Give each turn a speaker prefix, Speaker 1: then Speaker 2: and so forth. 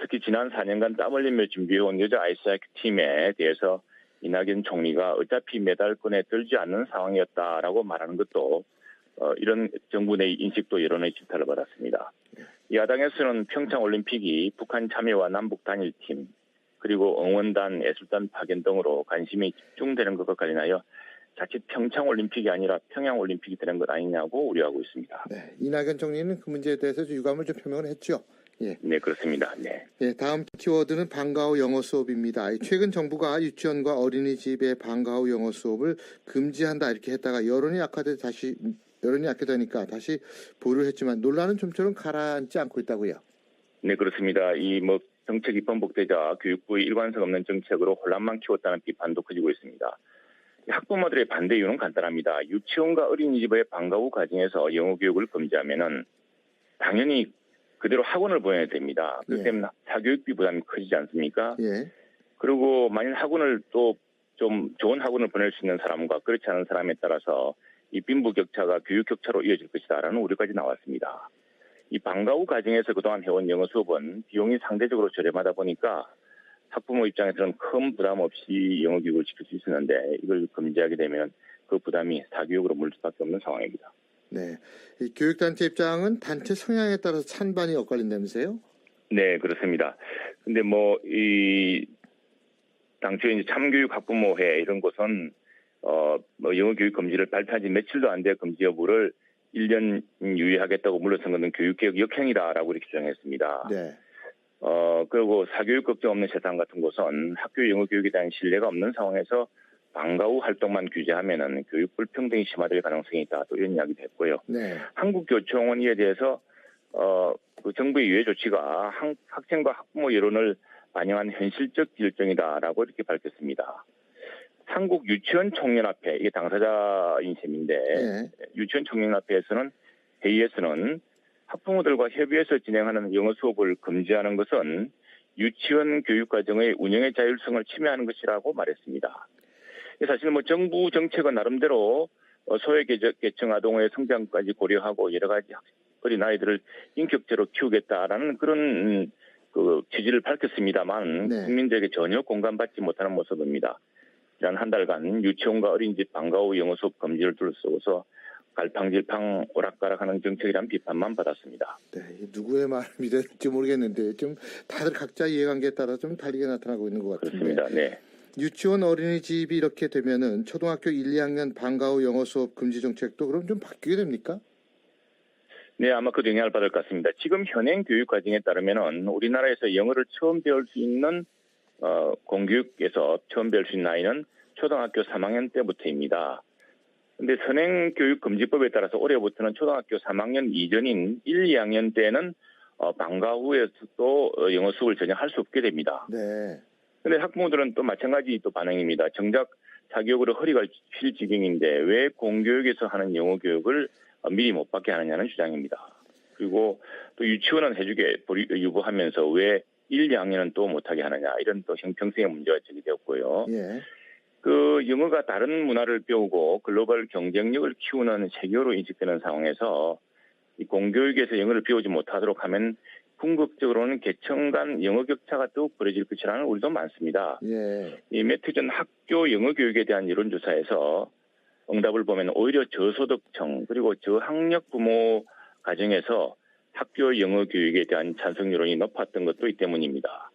Speaker 1: 특히 지난 4년간 땀 흘리며 준비해온 여자 아이스하키 팀에 대해서 이낙연 총리가 어차피 메달권에 들지 않는 상황이었다라고 말하는 것도 어, 이런 정부 내 인식도 여론의 질타를 받았습니다. 야당에서는 평창 올림픽이 북한 참여와 남북 단일팀 그리고 응원단, 예술단 파견 등으로 관심이 집중되는 것과 관련하여 자칫 평창 올림픽이 아니라 평양 올림픽이 되는 것 아니냐고 우려하고 있습니다.
Speaker 2: 네, 이낙연 총리는 그 문제에 대해서 유감을 좀 표명을 했죠. 예.
Speaker 1: 네, 그렇습니다. 네.
Speaker 2: 예, 다음 키워드는 방과후 영어 수업입니다. 최근 정부가 유치원과 어린이집의 방과후 영어 수업을 금지한다 이렇게 했다가 여론이 약화돼 다시 여론이 약해되니까 다시 보류를 했지만 논란은 좀처럼 가라앉지 않고 있다고요.
Speaker 1: 네, 그렇습니다. 이뭐 정책이 번복되자 교육부의 일관성 없는 정책으로 혼란만 키웠다는 비판도 커지고 있습니다. 학부모들의 반대 이유는 간단합니다. 유치원과 어린이집의 방과후 과정에서 영어 교육을 금지하면은 당연히 그대로 학원을 보내야 됩니다. 그렇기
Speaker 2: 예.
Speaker 1: 때문에 사교육비 부담이 커지지 않습니까?
Speaker 2: 예.
Speaker 1: 그리고 만약 학원을 또 좀 좋은 학원을 보낼 수 있는 사람과 그렇지 않은 사람에 따라서 이 빈부 격차가 교육 격차로 이어질 것이다라는 우려까지 나왔습니다. 이 방과 후 과정에서 그동안 해온 영어 수업은 비용이 상대적으로 저렴하다 보니까 학부모 입장에서는 큰 부담 없이 영어 교육을 지킬 수 있었는데 이걸 금지하게 되면 그 부담이 사교육으로 물 수밖에 없는 상황입니다.
Speaker 2: 네. 이 교육단체 입장은 단체 성향에 따라서 찬반이 엇갈린다면서요?
Speaker 1: 네, 그렇습니다. 근데 뭐, 이, 당초에 이제 참교육 학부모회 이런 곳은, 어, 뭐 영어 교육 금지를 발표한 지 며칠도 안 돼 금지 여부를 1년 유예하겠다고 물러선 것은 교육개혁 역행이다라고 이렇게 주장했습니다.
Speaker 2: 네.
Speaker 1: 어, 그리고 사교육 걱정 없는 세상 같은 곳은 학교 영어 교육에 대한 신뢰가 없는 상황에서 방과 후 활동만 규제하면은 교육 불평등이 심화될 가능성이 있다. 또 이런 이야기도 했고요.
Speaker 2: 네.
Speaker 1: 한국교총은 이에 대해서 어, 그 정부의 유예 조치가 학, 학생과 학부모 여론을 반영한 현실적 결정이다라고 이렇게 밝혔습니다. 한국 유치원 총연합회 이게 당사자인 셈인데
Speaker 2: 예.
Speaker 1: 유치원 총연합회에서는 회의에서는 학부모들과 협의해서 진행하는 영어 수업을 금지하는 것은 유치원 교육 과정의 운영의 자율성을 침해하는 것이라고 말했습니다. 사실 뭐 정부 정책은 나름대로 어, 소외계층 아동의 성장까지 고려하고 여러 가지 학- 어린 아이들을 인격적으로 키우겠다라는 그런 음, 그 취지를 밝혔습니다만
Speaker 2: 네.
Speaker 1: 국민들에게 전혀 공감받지 못하는 모습입니다. 지난 한 달간 유치원과 어린이집 방과 후 영어 수업 금지를 둘러싸고서 갈팡질팡 오락가락하는 정책이란 비판만 받았습니다.
Speaker 2: 네. 이 누구의 말을 될지 모르겠는데 좀 다들 각자 이해관계에 따라 좀 다르게 나타나고 있는 것 같은데.
Speaker 1: 그렇습니다. 네.
Speaker 2: 유치원 어린이집이 이렇게 되면은 초등학교 1, 2학년 방과 후 영어 수업 금지 정책도 그럼 좀 바뀌게 됩니까?
Speaker 1: 네, 아마 그 영향을 받을 것 같습니다. 지금 현행 교육 과정에 따르면은 우리나라에서 영어를 처음 배울 수 있는 어, 공교육에서 처음 배울 수 있는 나이는 초등학교 3학년 때부터입니다. 근데 선행 교육 금지법에 따라서 올해부터는 초등학교 3학년 이전인 1, 2학년 때는 어, 방과 후에서도 어, 영어 수업을 전혀 할 수 없게 됩니다.
Speaker 2: 네.
Speaker 1: 근데 학부모들은 또 마찬가지 또 반응입니다. 정작 사교육으로 허리가 휠 지경인데 왜 공교육에서 하는 영어 교육을 어, 미리 못 받게 하느냐는 주장입니다. 그리고 또 유치원은 해주게 유보하면서 왜 1, 2학년은 또 못하게 하느냐 이런 또 형평성의 문제가 제기되었고요.
Speaker 2: 예.
Speaker 1: 그 영어가 다른 문화를 배우고 글로벌 경쟁력을 키우는 세계로 인식되는 상황에서 이 공교육에서 영어를 배우지 못하도록 하면 궁극적으로는 계층 간 영어 격차가 더욱 벌어질 것이라는 우리도 많습니다.
Speaker 2: 예.
Speaker 1: 이 매트 전 학교 영어 교육에 대한 여론조사에서 응답을 보면 오히려 저소득층 그리고 저학력 부모 가정에서 학교 영어 교육에 대한 찬성 여론이 높았던 것도 이 때문입니다.